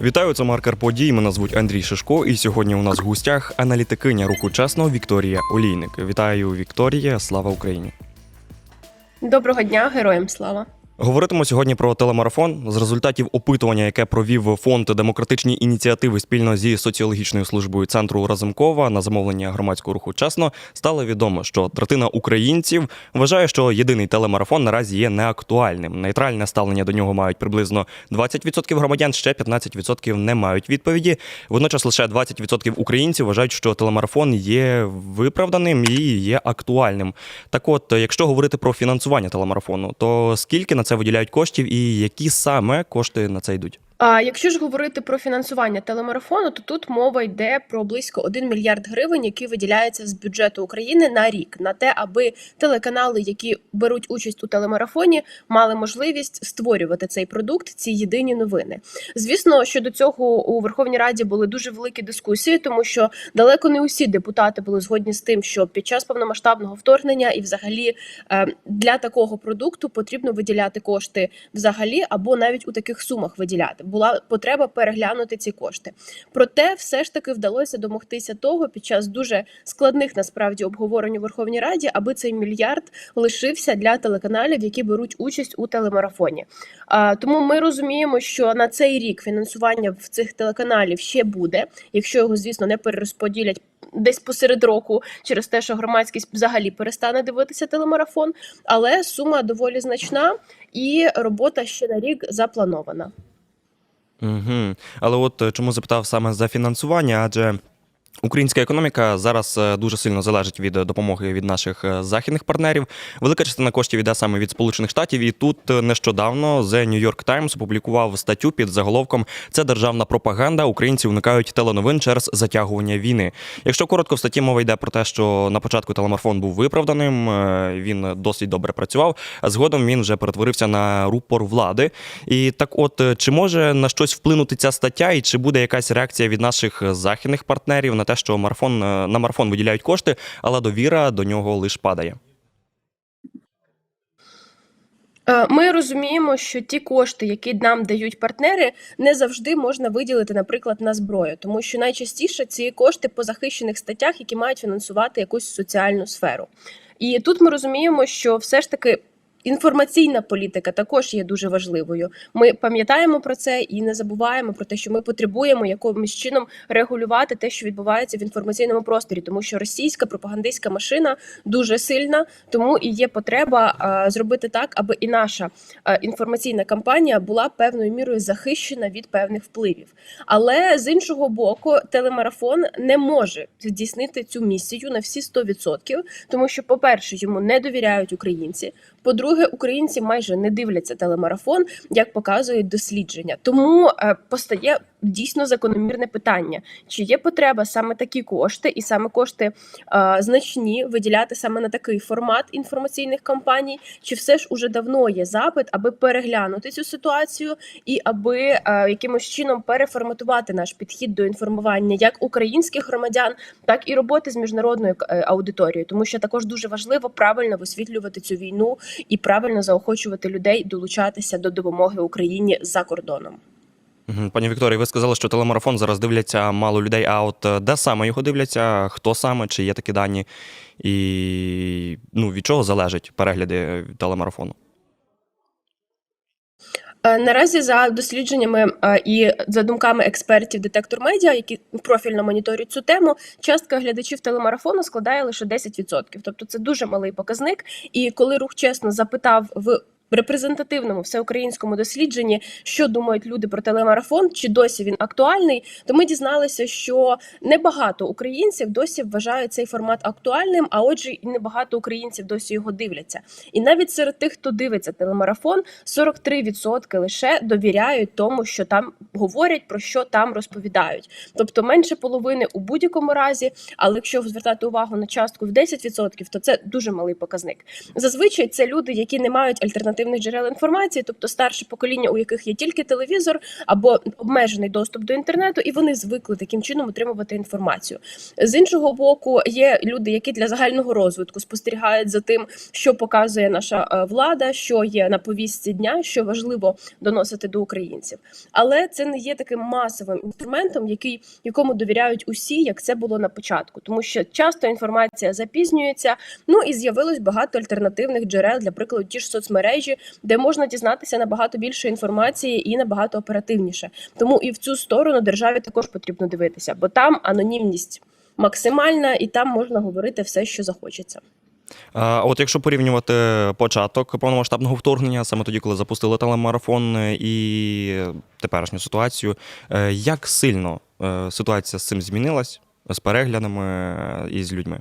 Вітаю, це маркер подій. Мене звуть Андрій Шишко, і сьогодні у нас в гостях аналітикиня руху чесно Вікторія Олійник. Вітаю, Вікторія! Слава Україні! Доброго дня, героям слава. Говоритимо сьогодні про телемарафон. З результатів опитування, яке провів фонд демократичні ініціативи спільно зі соціологічною службою центру Разумкова на замовлення громадського руху чесно, стало відомо, що третина українців вважає, що єдиний телемарафон наразі є неактуальним. Нейтральне ставлення до нього мають приблизно 20% громадян, ще 15% не мають відповіді. Водночас лише 20% українців вважають, що телемарафон є виправданим і є актуальним. Так, от, якщо говорити про фінансування телемарафону, то скільки на це виділяють коштів і які саме кошти на це йдуть? А якщо ж говорити про фінансування телемарафону, то тут мова йде про близько 1 мільярд гривень, які виділяються з бюджету України на рік, на те, аби телеканали, які беруть участь у телемарафоні, мали можливість створювати цей продукт, ці єдині новини. Звісно, що до цього у Верховній Раді були дуже великі дискусії, тому що далеко не усі депутати були згодні з тим, що під час повномасштабного вторгнення і, взагалі, е, для такого продукту потрібно виділяти кошти взагалі, або навіть у таких сумах виділяти. Була потреба переглянути ці кошти. Проте, все ж таки вдалося домогтися того під час дуже складних насправді обговорень у Верховній Раді, аби цей мільярд лишився для телеканалів, які беруть участь у телемарафоні. А, тому ми розуміємо, що на цей рік фінансування в цих телеканалів ще буде, якщо його, звісно, не перерозподілять. Десь посеред року через те, що громадськість взагалі перестане дивитися телемарафон, але сума доволі значна, і робота ще на рік запланована. Угу. Але от е, чому запитав саме за фінансування? Адже Українська економіка зараз е, дуже сильно залежить від допомоги від наших е, західних партнерів. Велика частина коштів йде саме від Сполучених Штатів. І тут е, нещодавно The New York Times опублікував статтю під заголовком Це державна пропаганда. Українці уникають теленовин через затягування війни. Якщо коротко, в статті мова йде про те, що на початку телемарафон був виправданим, е, він досить добре працював, а згодом він вже перетворився на рупор влади. І так, от е, чи може на щось вплинути ця стаття, і чи буде якась реакція від наших західних партнерів на те, що марафон е, на марафон виділяють кошти, але довіра до нього лише падає? Е, Ми розуміємо, що ті кошти, які нам дають партнери, не завжди можна виділити, наприклад, на зброю, тому що найчастіше ці кошти по захищених статтях, які мають фінансувати якусь соціальну сферу. І тут ми розуміємо, що все ж таки. Інформаційна політика також є дуже важливою. Ми пам'ятаємо про це і не забуваємо про те, що ми потребуємо якимось чином регулювати те, що відбувається в інформаційному просторі, тому що російська пропагандистська машина дуже сильна, тому і є потреба зробити так, аби і наша інформаційна кампанія була певною мірою захищена від певних впливів. Але з іншого боку, телемарафон не може здійснити цю місію на всі 100%, тому що, по-перше, йому не довіряють українці. По-друге, українці майже не дивляться телемарафон, як показують дослідження. Тому е, постає дійсно закономірне питання: чи є потреба саме такі кошти, і саме кошти е, значні виділяти саме на такий формат інформаційних кампаній, чи все ж уже давно є запит, аби переглянути цю ситуацію і аби е, якимось чином переформатувати наш підхід до інформування як українських громадян, так і роботи з міжнародною е, аудиторією, тому що також дуже важливо правильно висвітлювати цю війну і правильно заохочувати людей долучатися до допомоги Україні за кордоном. Пані Вікторія, ви сказали, що телемарафон зараз дивляться мало людей. А от е, де саме його дивляться? Хто саме? Чи є такі дані? І ну, від чого залежать перегляди телемарафону? Е, Наразі за дослідженнями е, і за думками експертів детектор медіа, які профільно моніторять цю тему, частка глядачів телемарафону складає лише 10%. Тобто це дуже малий показник. І коли рух чесно запитав в репрезентативному всеукраїнському дослідженні, що думають люди про телемарафон, чи досі він актуальний, то ми дізналися, що небагато українців досі вважають цей формат актуальним, а отже, і небагато українців досі його дивляться. І навіть серед тих, хто дивиться телемарафон, 43% лише довіряють тому, що там говорять, про що там розповідають. Тобто менше половини у будь-якому разі, але якщо звертати увагу на частку в 10%, то це дуже малий показник. Зазвичай це люди, які не мають альтернативних альтернативних джерел інформації, тобто старше покоління, у яких є тільки телевізор або обмежений доступ до інтернету, і вони звикли таким чином отримувати інформацію. З іншого боку, є люди, які для загального розвитку спостерігають за тим, що показує наша е, влада, що є на повістці дня, що важливо доносити до українців. Але це не є таким масовим інструментом, який якому довіряють усі, як це було на початку, тому що часто інформація запізнюється. Ну і з'явилось багато альтернативних джерел, для прикладу, ті ж соцмережі, де можна дізнатися набагато більше інформації і набагато оперативніше. Тому і в цю сторону державі також потрібно дивитися, бо там анонімність максимальна, і там можна говорити все, що захочеться. От якщо порівнювати початок повномасштабного вторгнення, саме тоді, коли запустили телемарафон і теперішню ситуацію, е, як сильно е, ситуація з цим змінилась з переглядами е, і з людьми?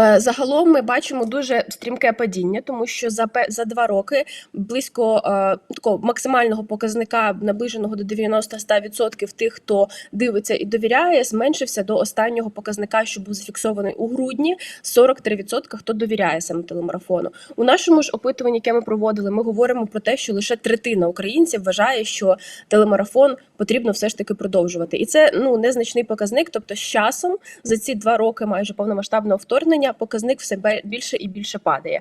Е, Загалом ми бачимо дуже стрімке падіння, тому що за за два роки близько е, такого максимального показника, наближеного до 90-100% тих, хто дивиться і довіряє, зменшився до останнього показника, що був зафіксований у грудні. 43% хто довіряє саме телемарафону. У нашому ж опитуванні, яке ми проводили, ми говоримо про те, що лише третина українців вважає, що телемарафон потрібно все ж таки продовжувати, і це ну незначний показник. Тобто, з часом за ці два роки майже повномасштабного вторгнення показник все більше і більше падає.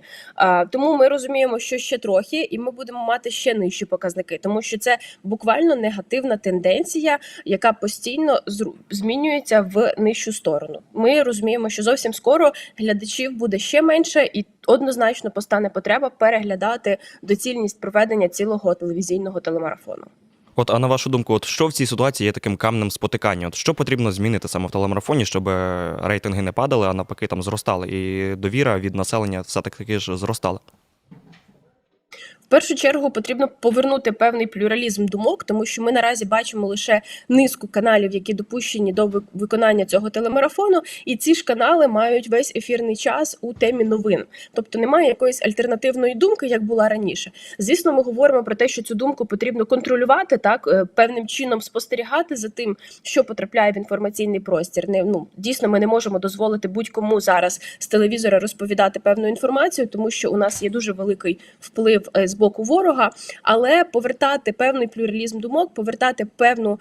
Тому ми розуміємо, що ще трохи, і ми будемо мати ще нижчі показники, тому що це буквально негативна тенденція, яка постійно змінюється в нижчу сторону. Ми розуміємо, що зовсім скоро глядачів буде ще менше, і однозначно постане потреба переглядати доцільність проведення цілого телевізійного телемарафону. От, а на вашу думку, от що в цій ситуації є таким камнем спотикання? От що потрібно змінити саме в телемарафоні, щоб рейтинги не падали, а навпаки там зростали, і довіра від населення все таки ж зростала? В першу чергу потрібно повернути певний плюралізм думок, тому що ми наразі бачимо лише низку каналів, які допущені до ви- виконання цього телемарафону, і ці ж канали мають весь ефірний час у темі новин. Тобто немає якоїсь альтернативної думки, як була раніше. Звісно, ми говоримо про те, що цю думку потрібно контролювати, так е, певним чином спостерігати за тим, що потрапляє в інформаційний простір. Не ну дійсно, ми не можемо дозволити будь-кому зараз з телевізора розповідати певну інформацію, тому що у нас є дуже великий вплив е, з боку ворога. Але повертати певний плюралізм думок, повертати певну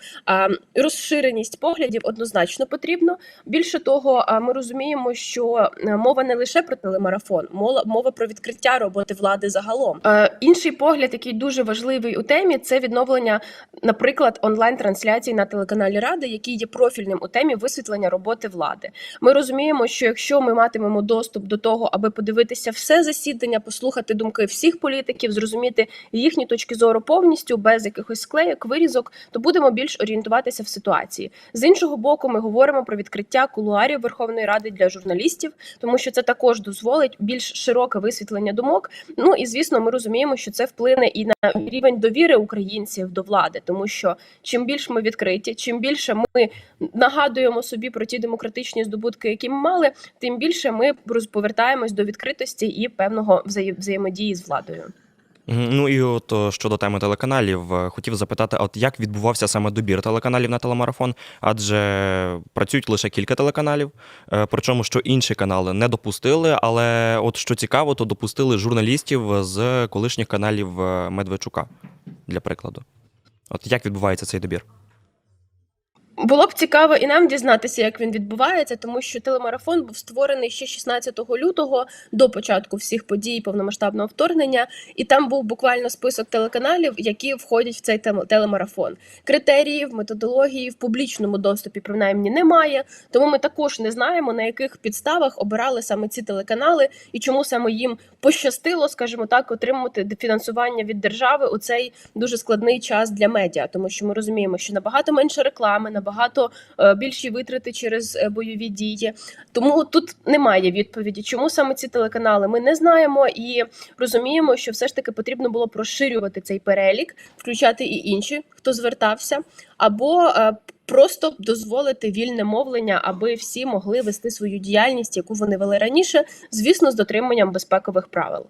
розширеність поглядів однозначно потрібно. Більше того, ми розуміємо, що е, мова не лише про телемарафон, мова, мова про відкриття роботи влади загалом. Е, інший погляд, який дуже важливий у темі, це відновлення, наприклад, онлайн-трансляцій на телеканалі Ради, який є профільним у темі висвітлення роботи влади. Ми розуміємо, що якщо ми матимемо доступ до того, аби подивитися все засідання, послухати думки всіх політиків, зрозуміти їхні точки зору повністю, без якихось склеєк, вирізок, то будемо більш орієнтуватися в ситуації. З іншого боку, ми говоримо про відкриття кулуарів Верховної Ради для журналістів, тому що це також дозволить більш широке висвітлення думок. Ну і звісно, ми розуміємо, що це вплине і на рівень довіри українців до влади, тому що чим більш ми відкриті, чим більше ми нагадуємо собі про ті демократичні здобутки, які ми мали, тим більше ми повертаємось до відкритості і певного взає- взаємодії з владою. Ну і от щодо теми телеканалів, е, хотів запитати, от як відбувався саме добір телеканалів на телемарафон? Адже працюють лише кілька телеканалів, е, причому що інші канали не допустили, але от що цікаво, то допустили журналістів з колишніх каналів е, Медведчука, для прикладу. От як відбувається цей добір? Було б цікаво і нам дізнатися, як він відбувається, тому що телемарафон був створений ще 16 лютого до початку всіх подій повномасштабного вторгнення, і там був буквально список телеканалів, які входять в цей телемарафон. Критеріїв, методології в публічному доступі принаймні немає. Тому ми також не знаємо на яких підставах обирали саме ці телеканали і чому саме їм пощастило, скажімо так, отримати фінансування від держави у цей дуже складний час для медіа, тому що ми розуміємо, що набагато менше реклами, набагато е, більші витрати через е, бойові дії. Тому тут немає відповіді, чому саме ці телеканали. Ми не знаємо і розуміємо, що все ж таки потрібно було розширювати цей перелік, включати і інші, хто звертався, або е, просто дозволити вільне мовлення, аби всі могли вести свою діяльність, яку вони вели раніше, звісно, з дотриманням безпекових правил.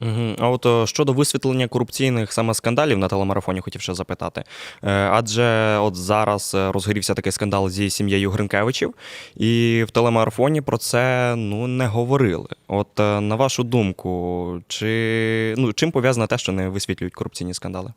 Угу. А от е, щодо висвітлення корупційних саме скандалів на телемарафоні, хотів ще запитати. Е, Адже от зараз е, розгорівся такий скандал зі сім'єю Гринкевичів, і в телемарафоні про це ну не говорили. От на вашу думку, чи ну чим пов'язано те, що не висвітлюють корупційні скандали?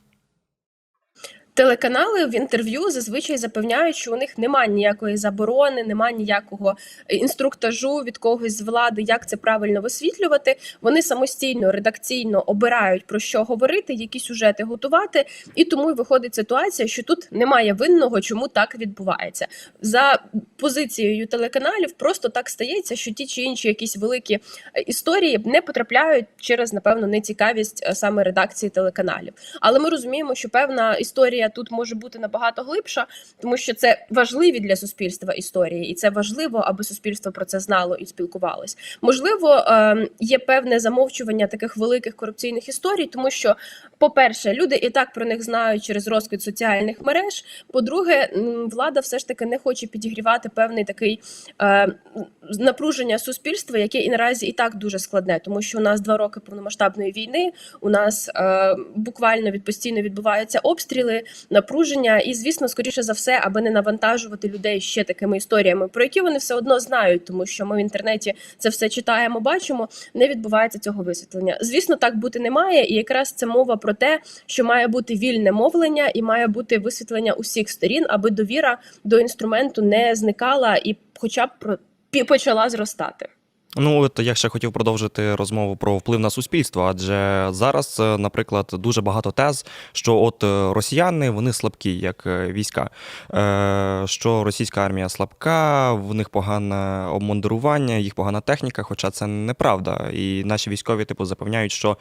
Телеканали в інтерв'ю зазвичай запевняють, що у них немає ніякої заборони, немає ніякого інструктажу від когось з влади, як це правильно висвітлювати. Вони самостійно редакційно обирають про що говорити, які сюжети готувати, і тому й виходить ситуація, що тут немає винного, чому так відбувається. За позицією телеканалів просто так стається, що ті чи інші якісь великі е, історії не потрапляють через напевно нецікавість е, саме редакції телеканалів. Але ми розуміємо, що певна історія тут може бути набагато глибша, тому що це важливі для суспільства історії, і це важливо, аби суспільство про це знало і спілкувалось. Можливо, е, є певне замовчування таких великих корупційних історій, тому що, по-перше, люди і так про них знають через розквіт соціальних мереж. По-друге, влада все ж таки не хоче підігрівати певний такий е, напруження суспільства, яке і наразі і так дуже складне, тому що у нас два роки повномасштабної війни. У нас е, буквально від постійно відбуваються обстріли, напруження, і звісно, скоріше за все, аби не навантажувати людей ще такими історіями, про які вони все одно знають, тому що ми в інтернеті це все читаємо, бачимо. Не відбувається цього висвітлення. Звісно, так бути не має, і якраз це мова про те, що має бути вільне мовлення і має бути висвітлення усіх сторін, аби довіра до інструменту не зникала і, хоча б почала зростати. Ну, от я ще хотів продовжити розмову про вплив на суспільство, адже зараз, е, наприклад, дуже багато тез, що от е, росіяни вони слабкі, як е, війська, що російська армія слабка, в них погане обмундирування, їх погана техніка, хоча це неправда. І наші військові, типу, запевняють, що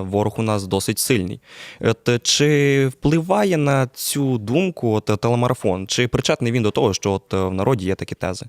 ворог у нас досить сильний. От чи впливає на цю думку от, телемарафон? Чи причетний він до того, що от в народі є такі тези?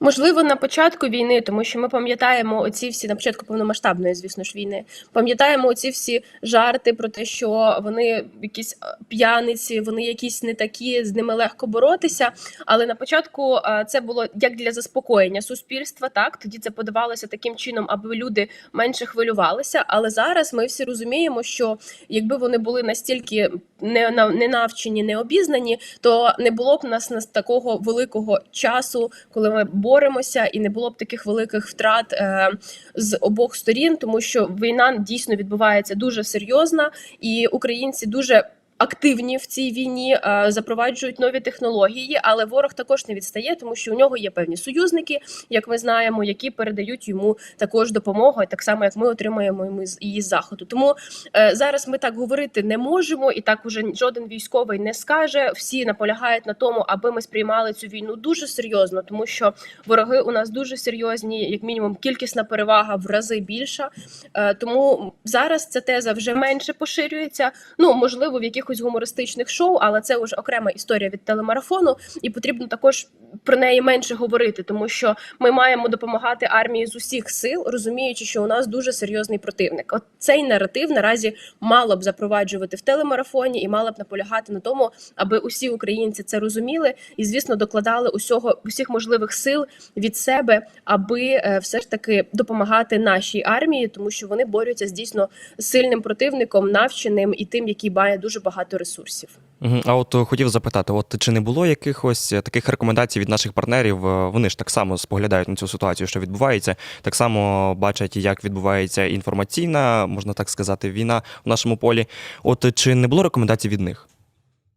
Можливо, на початку війни, тому що ми пам'ятаємо оці всі на початку повномасштабної, звісно ж, війни. Пам'ятаємо оці всі жарти про те, що вони якісь е, п'яниці, вони якісь не такі, з ними легко боротися. Але на початку е, це було як для заспокоєння суспільства. Так тоді це подавалося таким чином, аби люди менше хвилювалися. Але зараз ми всі розуміємо, що якби вони були настільки не навчені, не обізнані, то не було б нас нас такого великого часу, коли ми боремося, і не було б таких великих втрат е, з обох сторін, тому що війна дійсно відбувається дуже серйозна, і українці дуже. Активні в цій війні е, запроваджують нові технології, але ворог також не відстає, тому що у нього є певні союзники, як ми знаємо, які передають йому також допомогу, так само як ми отримуємо її з заходу. Тому е, зараз ми так говорити не можемо, і так уже жоден військовий не скаже. Всі наполягають на тому, аби ми сприймали цю війну дуже серйозно, тому що вороги у нас дуже серйозні, як мінімум, кількісна перевага в рази більша. Е, Тому зараз ця теза вже менше поширюється. Ну можливо, в якихось гумористичних шоу, але це вже окрема історія від телемарафону, і потрібно також про неї менше говорити, тому що ми маємо допомагати армії з усіх сил, розуміючи, що у нас дуже серйозний противник. От цей наратив наразі мало б запроваджувати в телемарафоні і мало б наполягати на тому, аби усі українці це розуміли і, звісно, докладали усього усіх можливих сил від себе, аби е, все ж таки допомагати нашій армії, тому що вони борються з дійсно сильним противником, навченим і тим, який має дуже багато ресурсів. А от е, хотів запитати: от чи не було якихось е, таких рекомендацій від наших партнерів? Е, Вони ж так само споглядають на цю ситуацію, що відбувається, так само бачать, як відбувається інформаційна, можна так сказати, війна в нашому полі. От чи не було рекомендацій від них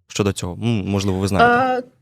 щодо цього? Можливо, ви знаєте. Е,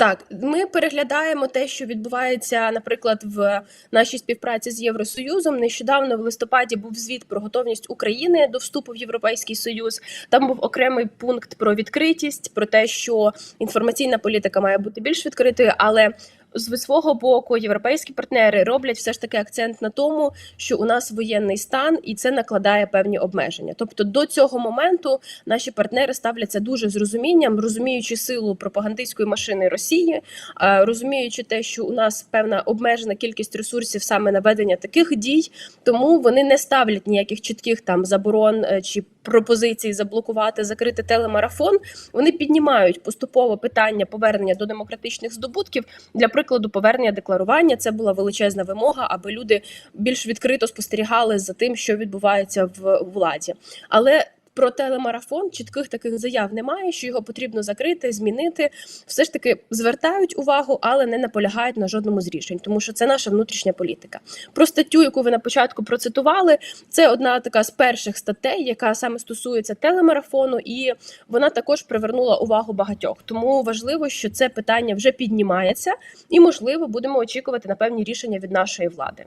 Так, ми переглядаємо те, що відбувається, наприклад, в нашій співпраці з Євросоюзом. Нещодавно в листопаді був звіт про готовність України до вступу в Європейський Союз. Там був окремий пункт про відкритість, про те, що інформаційна політика має бути більш відкритою, але з свого боку європейські партнери роблять все ж таки акцент на тому, що у нас воєнний стан, і це накладає певні обмеження. Тобто до цього моменту наші партнери ставляться дуже з розумінням, розуміючи силу пропагандистської машини Росії, е, розуміючи те, що у нас певна обмежена кількість ресурсів саме на ведення таких дій, тому вони не ставлять ніяких чітких там заборон е, чи пропозицій заблокувати, закрити телемарафон, вони піднімають поступово питання повернення до демократичних здобутків. Для прикладу, повернення декларування це була величезна вимога, аби люди більш відкрито спостерігали за тим, що відбувається в владі. Але про телемарафон чітких таких заяв немає, що його потрібно закрити, змінити. Все ж таки звертають увагу, але не наполягають на жодному з рішень, тому що це наша внутрішня політика. Про статтю, яку ви на початку процитували, це одна така з перших статей, яка саме стосується телемарафону, і вона також привернула увагу багатьох. Тому важливо, що це питання вже піднімається, і можливо будемо очікувати на певні рішення від нашої влади.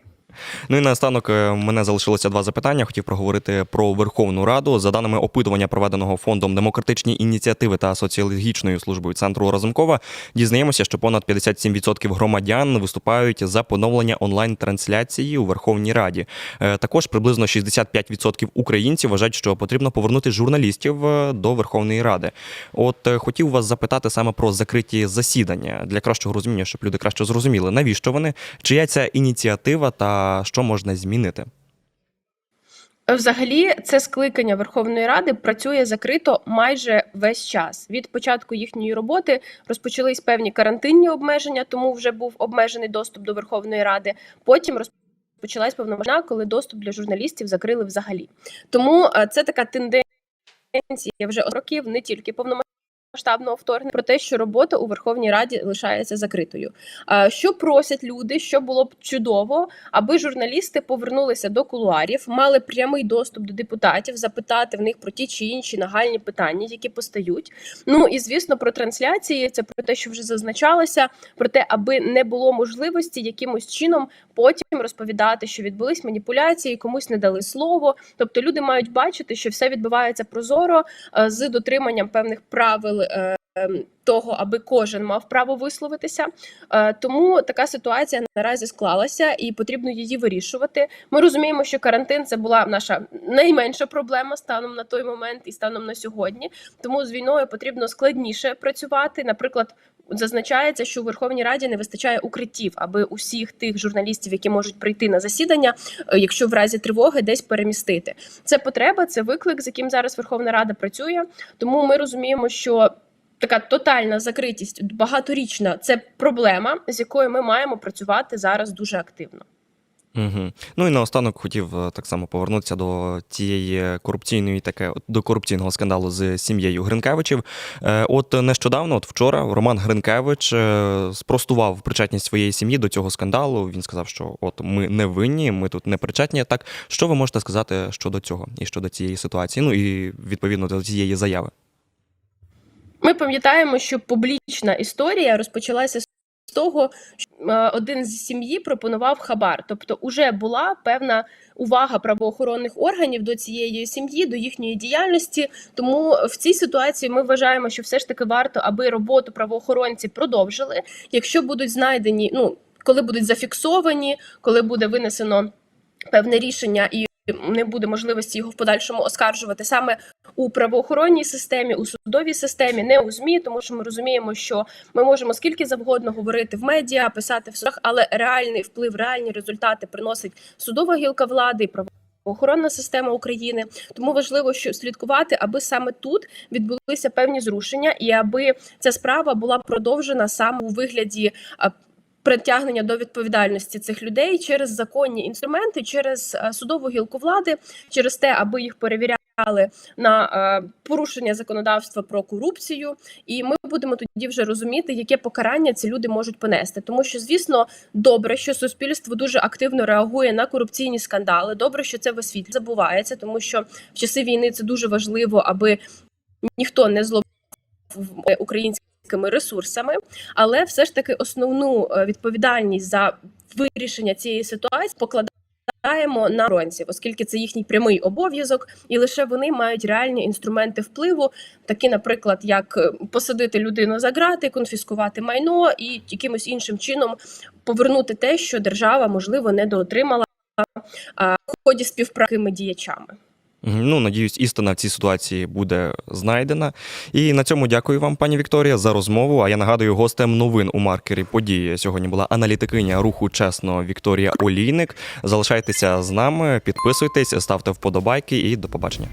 Ну і наостанок е, мене залишилося два запитання. Хотів проговорити про Верховну Раду. За даними опитування, проведеного фондом демократичні ініціативи та соціологічною службою центру Разумкова, дізнаємося, що понад 57% громадян виступають за поновлення онлайн-трансляції у Верховній Раді. Е, Також приблизно 65% українців вважають, що потрібно повернути журналістів е, до Верховної Ради. От хотів вас запитати саме про закриті засідання для кращого розуміння, щоб люди краще зрозуміли, навіщо вони, чия ця ініціатива та що можна змінити. Взагалі, це скликання Верховної Ради працює закрито майже весь час. Від початку їхньої роботи розпочались певні карантинні обмеження, тому вже був обмежений доступ до Верховної Ради. Потім розпочалась повномасштабна, коли доступ для журналістів закрили взагалі. Тому е, це така тенденція вже років, не тільки повномасштабного вторгнення, про те, що робота у Верховній Раді лишається закритою. Що просять люди, що було б чудово, аби журналісти повернулися до кулуарів, мали прямий доступ до депутатів, запитати в них про ті чи інші нагальні питання, які постають. Ну і звісно, про трансляції це про те, що вже зазначалося, про те, аби не було можливості якимось чином потім розповідати, що відбулись маніпуляції, комусь не дали слово. Тобто люди мають бачити, що все відбувається прозоро е, з дотриманням певних правил. uh, Того, аби кожен мав право висловитися, Е, тому така ситуація наразі склалася і потрібно її вирішувати. Ми розуміємо, що карантин це була наша найменша проблема станом на той момент і станом на сьогодні. Тому з війною потрібно складніше працювати. Наприклад, зазначається, що у Верховній Раді не вистачає укриттів, аби усіх тих журналістів, які можуть прийти на засідання, е, якщо в разі тривоги десь перемістити. Це потреба, це виклик, з яким зараз Верховна Рада працює. Тому ми розуміємо, що. Така тотальна закритість багаторічна це проблема, з якою ми маємо працювати зараз дуже активно. Угу. Ну і наостанок хотів е, так само повернутися до тієї корупційної таке до корупційного скандалу з сім'єю Гринкевичів. Е, От нещодавно, от вчора, Роман Гринкевич е, спростував причетність своєї сім'ї до цього скандалу. Він сказав, що от ми не винні, ми тут не причетні. Так що ви можете сказати щодо цього і щодо цієї ситуації? Ну і відповідно до цієї заяви. Ми пам'ятаємо, що публічна історія розпочалася з того, що е, один з сім'ї пропонував хабар, тобто уже була певна увага правоохоронних органів до цієї сім'ї, до їхньої діяльності. Тому в цій ситуації ми вважаємо, що все ж таки варто, аби роботу правоохоронці продовжили, якщо будуть знайдені, ну коли будуть зафіксовані, коли буде винесено певне рішення і. Не буде можливості його в подальшому оскаржувати саме у правоохоронній системі, у судовій системі, не у змі, тому що ми розуміємо, що ми можемо скільки завгодно говорити в медіа, писати в судах, але реальний вплив, реальні результати приносить судова гілка влади і правоохоронна система України. Тому важливо, що слідкувати, аби саме тут відбулися певні зрушення, і аби ця справа була продовжена саме у вигляді. Притягнення до відповідальності цих людей через законні інструменти, через е, судову гілку влади, через те, аби їх перевіряли на е, порушення законодавства про корупцію, і ми будемо тоді вже розуміти, яке покарання ці люди можуть понести. Тому що, звісно, добре, що суспільство дуже активно реагує на корупційні скандали. Добре, що це в освітлі забувається, тому що в часи війни це дуже важливо, аби ніхто не зловив українськими ресурсами, але все ж таки основну е, відповідальність за вирішення цієї ситуації покладаємо на ронців, оскільки це їхній прямий обов'язок, і лише вони мають реальні інструменти впливу, такі, наприклад, як е, посадити людину за грати, конфіскувати майно і якимось іншим чином повернути те, що держава можливо недоотримала а, в ході співпраки діячами. Ну, надіюсь, істина в цій ситуації буде знайдена. І на цьому дякую вам, пані Вікторія, за розмову. А я нагадую, гостем новин у маркері події сьогодні була аналітикиня руху чесно Вікторія Олійник. Залишайтеся з нами, підписуйтесь, ставте вподобайки і до побачення.